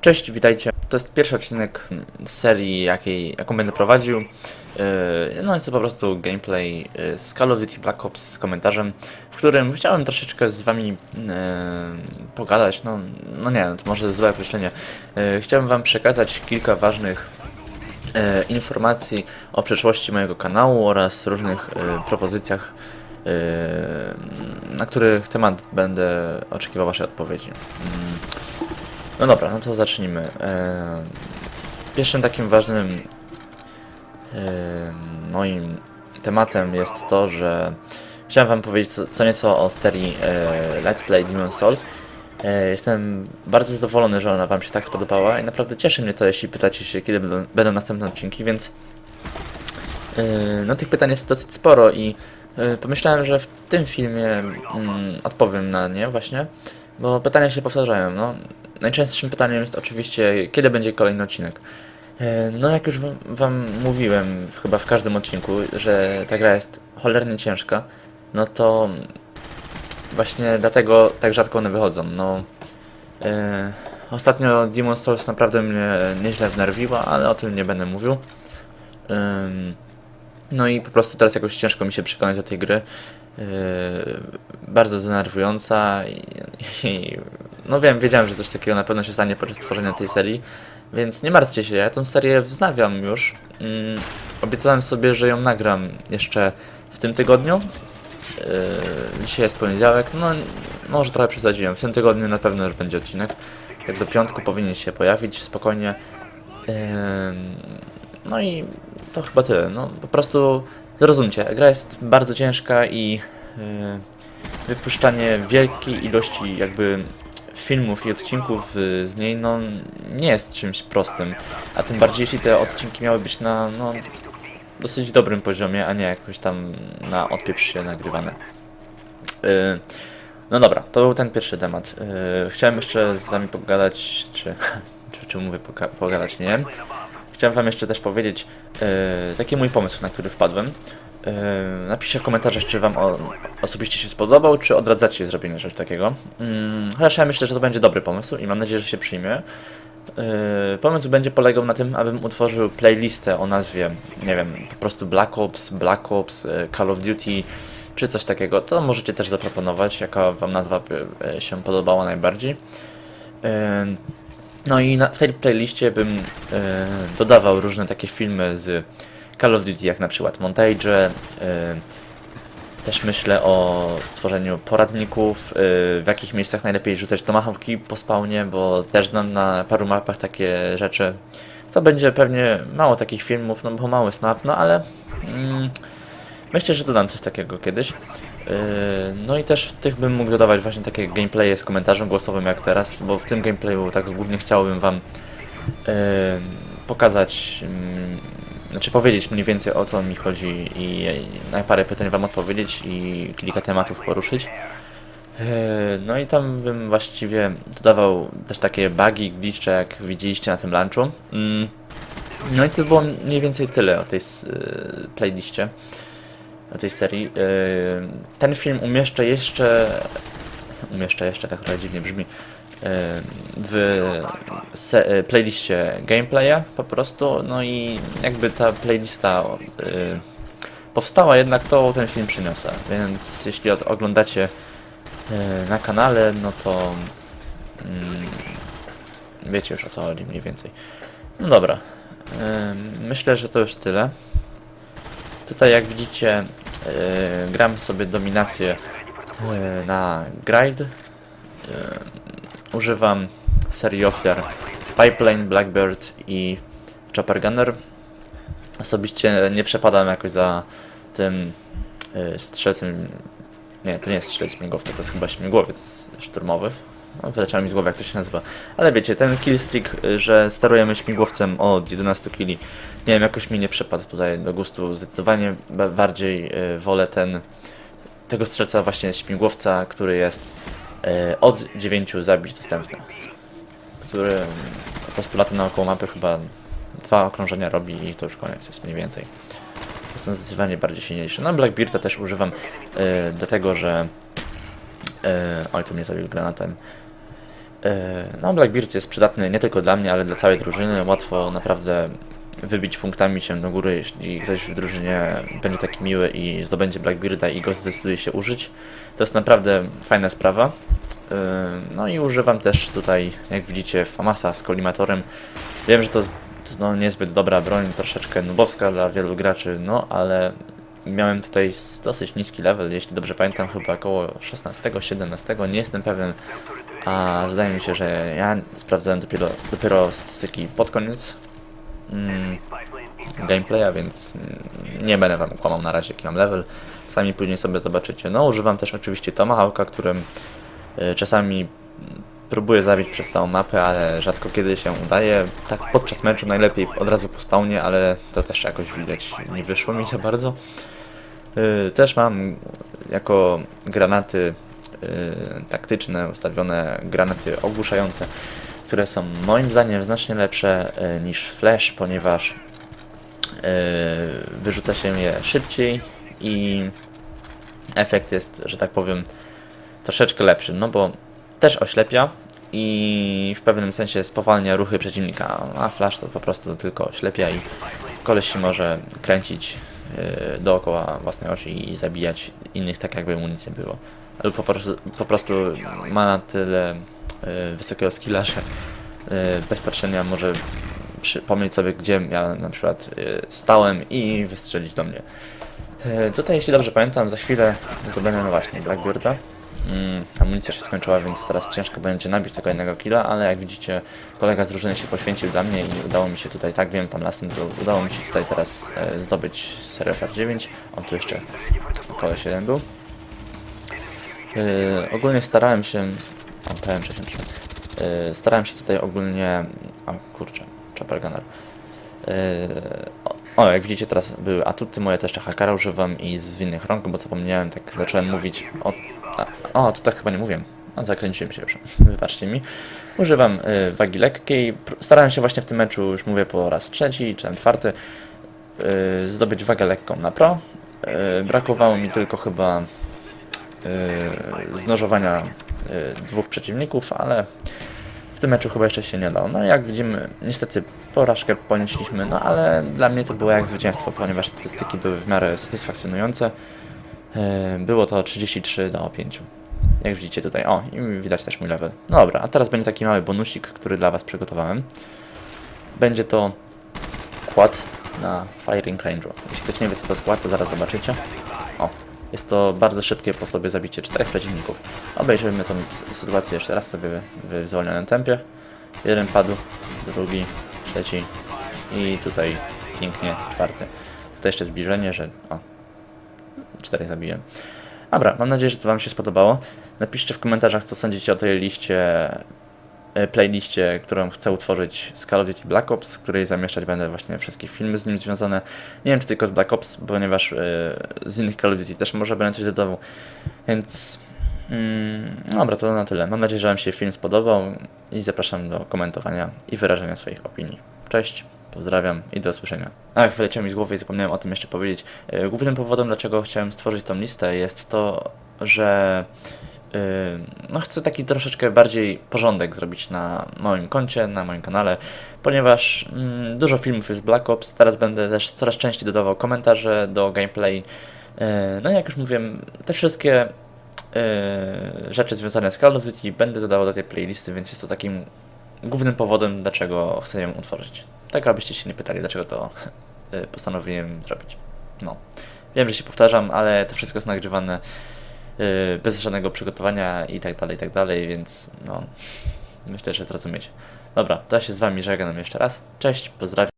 Cześć, witajcie. To jest pierwszy odcinek z serii, jakiej, jaką będę prowadził. Yy, No jest to po prostu gameplay yy, z Call of Duty Black Ops z komentarzem, w którym chciałem troszeczkę z wami yy, pogadać. No, no nie, to może złe określenie. Yy, Chciałem wam przekazać kilka ważnych e, informacji o przeszłości mojego kanału oraz różnych e, propozycjach, e, na których temat będę oczekiwał Waszej odpowiedzi. Mm. No dobra, no to zacznijmy. E, Pierwszym takim ważnym moim tematem jest to, że chciałem Wam powiedzieć co, co nieco o serii Let's Play Demon Souls. Jestem bardzo zadowolony, że ona Wam się tak spodobała i naprawdę cieszy mnie to, jeśli pytacie się, kiedy będą, następne odcinki, więc no tych pytań jest dosyć sporo i pomyślałem, że w tym filmie mm, odpowiem na nie właśnie, bo pytania się powtarzają. No. Najczęstszym pytaniem jest oczywiście, kiedy będzie kolejny odcinek. E, No jak już wam, mówiłem chyba w każdym odcinku, że ta gra jest cholernie ciężka, no to Właśnie dlatego tak rzadko one wychodzą. No, e, ostatnio Demon Souls naprawdę mnie nieźle wnerwiła, ale o tym nie będę mówił. Ym, no i po prostu teraz jakoś ciężko mi się przekonać do tej gry. Yy, bardzo denerwująca i, i no wiem, wiedziałem, że coś takiego na pewno się stanie podczas tworzenia tej serii, więc nie martwcie się, ja tę serię wznawiam już. Ym, obiecałem sobie, że ją nagram jeszcze w tym tygodniu, Yy, dzisiaj jest poniedziałek, no może trochę przesadziłem. W tym tygodniu na pewno już będzie odcinek. Jak do piątku powinien się pojawić spokojnie. Yy, no i to chyba tyle. No po prostu zrozumcie, gra jest bardzo ciężka i yy, wypuszczanie wielkiej ilości jakby filmów i odcinków yy, z niej no nie jest czymś prostym. A tym bardziej jeśli te odcinki miały być na no, dosyć dobrym poziomie, a nie jakoś tam na odpieprz się nagrywane. Yy, no dobra, to był ten pierwszy temat. Yy, chciałem jeszcze z wami pogadać, czy, czy, mówię poga- pogadać, nie wiem. Chciałem wam jeszcze też powiedzieć yy, taki mój pomysł, na który wpadłem. Yy, napiszcie w komentarzach, czy wam osobiście się spodobał, czy odradzacie zrobienie czegoś takiego. Yy, chociaż ja myślę, że to będzie dobry pomysł i mam nadzieję, że się przyjmie. Yy, Pomysł będzie polegał na tym, abym utworzył playlistę o nazwie, nie wiem, po prostu Black Ops, Black Ops, Call of Duty, czy coś takiego. To możecie też zaproponować, jaka Wam nazwa się podobała najbardziej. Yy, No i na, w tej playliście bym yy, dodawał różne takie filmy z Call of Duty, jak na przykład montage, yy, też myślę o stworzeniu poradników, yy, w jakich miejscach najlepiej rzucać tomahawki po spawnie, bo też znam na paru mapach takie rzeczy. To będzie pewnie mało takich filmów, no bo mały map, no ale mm, myślę, że dodam coś takiego kiedyś. Yy, no i też w tych bym mógł dodawać właśnie takie gameplaye z komentarzem głosowym jak teraz, bo w tym gameplayu tak ogólnie chciałbym wam yy, pokazać, yy, znaczy powiedzieć mniej więcej o co mi chodzi i na parę pytań wam odpowiedzieć i kilka tematów poruszyć. Yy, No i tam bym właściwie dodawał też takie bugi, glitche, jak widzieliście na tym lunchu. Mm. No i to było mniej więcej tyle o tej playliście, tej serii. Yy, Ten film umieszczę jeszcze, umieszczę jeszcze, tak trochę dziwnie brzmi, yy, w yy, playliście gameplaya po prostu, no i jakby ta playlista powstała jednak, to ten film przyniosę, więc jeśli oglądacie na kanale, no to mm, wiecie już o co chodzi mniej więcej. No dobra, myślę, że to już tyle. Tutaj jak widzicie yy, gram sobie dominację yy, na grind. Yy, używam serii ofiar Spyplane, Blackbird i Chopper Gunner. Osobiście nie przepadam jakoś za tym yy, strzelcem. Nie, to nie jest strzelec śmigłowca, to jest chyba śmigłowiec szturmowy. No, wyleciało mi z głowy, jak to się nazywa. Ale wiecie, ten killstreak, y, że sterujemy śmigłowcem od 11 killi, nie wiem, jakoś mi nie przepadł tutaj do gustu. Zdecydowanie ba- bardziej y, wolę ten, tego strzelca właśnie śmigłowca, który jest y, od 9 zabić dostępny. Który mm, po prostu lata naokoło mapy chyba dwa okrążenia robi i to już koniec jest mniej więcej. Jestem zdecydowanie bardziej silniejszy. No Blackbearda też używam y, do tego, że... Y, oj, tu mnie zabił granatem. E, No, Blackbeard jest przydatny nie tylko dla mnie, ale dla całej drużyny. Łatwo naprawdę wybić punktami się do góry, jeśli ktoś w drużynie będzie taki miły i zdobędzie Blackbearda i go zdecyduje się użyć. To jest naprawdę fajna sprawa. Yy, No i używam też tutaj, jak widzicie, Famasa z kolimatorem. Wiem, że to jest no, niezbyt dobra broń, troszeczkę nubowska dla wielu graczy, no ale miałem tutaj dosyć niski level, jeśli dobrze pamiętam, chyba około 16-17, nie jestem pewien, a zdaje mi się, że ja sprawdzałem dopiero, dopiero statystyki pod koniec mm, gameplaya, więc nie będę wam kłamał na razie jaki mam level. Sami później sobie zobaczycie. No używam też oczywiście Tomahawka, którym y, czasami próbuję zabić przez całą mapę, ale rzadko kiedy się udaje. Tak podczas meczu najlepiej od razu po spawnie, ale to też jakoś widać nie wyszło mi za bardzo. Y, Też mam jako granaty y, taktyczne ustawione granaty ogłuszające, które są moim zdaniem znacznie lepsze y, niż flash, ponieważ wyrzuca się je szybciej i efekt jest, że tak powiem, troszeczkę lepszy, no bo też oślepia i w pewnym sensie spowalnia ruchy przeciwnika, a flash to po prostu tylko oślepia i koleś może kręcić dookoła własnej osi i zabijać innych tak jakby mu nic nie było. Lub po prostu, po prostu ma na tyle yy, wysokiego skilla, że yy, bez patrzenia może przypomnieć sobie, gdzie ja na przykład stałem i wystrzelić do mnie. Tutaj, jeśli dobrze pamiętam, za chwilę zdobędę no właśnie Blackbearda. Mm, amunicja się skończyła, więc teraz ciężko będzie nabić tego jednego killa, ale jak widzicie, kolega z drużyny się poświęcił dla mnie i udało mi się tutaj, tak wiem, tam lasem był, udało mi się tutaj teraz e, zdobyć serię FR9. On tu jeszcze koleś jeden był. E, ogólnie starałem się... O, PM63. E, starałem się tutaj ogólnie... O kurczę, Chopper Gunner. E, o, jak widzicie teraz były atuty moje, też hakara używam i z innych rąk, bo zapomniałem, tak zacząłem mówić o... O, tutaj chyba nie mówiłem. A, zakręciłem się już, wybaczcie mi. Używam y, wagi lekkiej. Starałem się właśnie w tym meczu, już mówię po raz trzeci czy czwarty, y, zdobyć wagę lekką na pro. Y, brakowało mi tylko chyba y, znożowania y, dwóch przeciwników, ale w tym meczu chyba jeszcze się nie dało. No jak widzimy, niestety porażkę ponieśliśmy, no ale dla mnie to było jak zwycięstwo, ponieważ statystyki były w miarę satysfakcjonujące. E, Było to 33 do 5. Jak widzicie tutaj, o, i widać też mój level. No dobra, a teraz będzie taki mały bonusik, który dla Was przygotowałem. Będzie to kład na Firing Range'u. Jeśli ktoś nie wie, co to jest to zaraz zobaczycie. O, jest to bardzo szybkie po sobie zabicie czterech przeciwników. Obejrzyjmy tą sytuację jeszcze raz sobie w w zwolnionym tempie. Jeden padł, drugi, trzeci i tutaj pięknie czwarty. Tutaj jeszcze zbliżenie, że... O, czterech zabiłem. Dobra, mam nadzieję, że to Wam się spodobało. Napiszcie w komentarzach, co sądzicie o tej liście, e, playliście, którą chcę utworzyć z Call of Duty Black Ops, z której zamieszczać będę właśnie wszystkie filmy z nim związane. Nie wiem, czy tylko z Black Ops, ponieważ e, z innych Call of Duty też może będę coś dodawał. Więc mm, dobra, to na tyle. Mam nadzieję, że Wam się film spodobał i zapraszam do komentowania i wyrażania swoich opinii. Cześć, pozdrawiam i do usłyszenia. Ach, wyleciał mi z głowy i zapomniałem o tym jeszcze powiedzieć. E, Głównym powodem, dlaczego chciałem stworzyć tą listę jest to, że yy, no chcę taki troszeczkę bardziej porządek zrobić na moim koncie, na moim kanale, ponieważ mm, dużo filmów jest Black Ops, teraz będę też coraz częściej dodawał komentarze do gameplay. Yy, no i jak już mówiłem, te wszystkie rzeczy związane z Call of Duty będę dodawał do tej playlisty, więc jest to takim głównym powodem, dlaczego chcę ją utworzyć. Tak, abyście się nie pytali, dlaczego to yy, postanowiłem zrobić. No. Wiem, że się powtarzam, ale to wszystko jest nagrywane yy, bez żadnego przygotowania i tak dalej, i tak dalej, więc no, myślę, że zrozumiecie. Dobra, to ja się z Wami żegnam jeszcze raz. Cześć, pozdrawiam.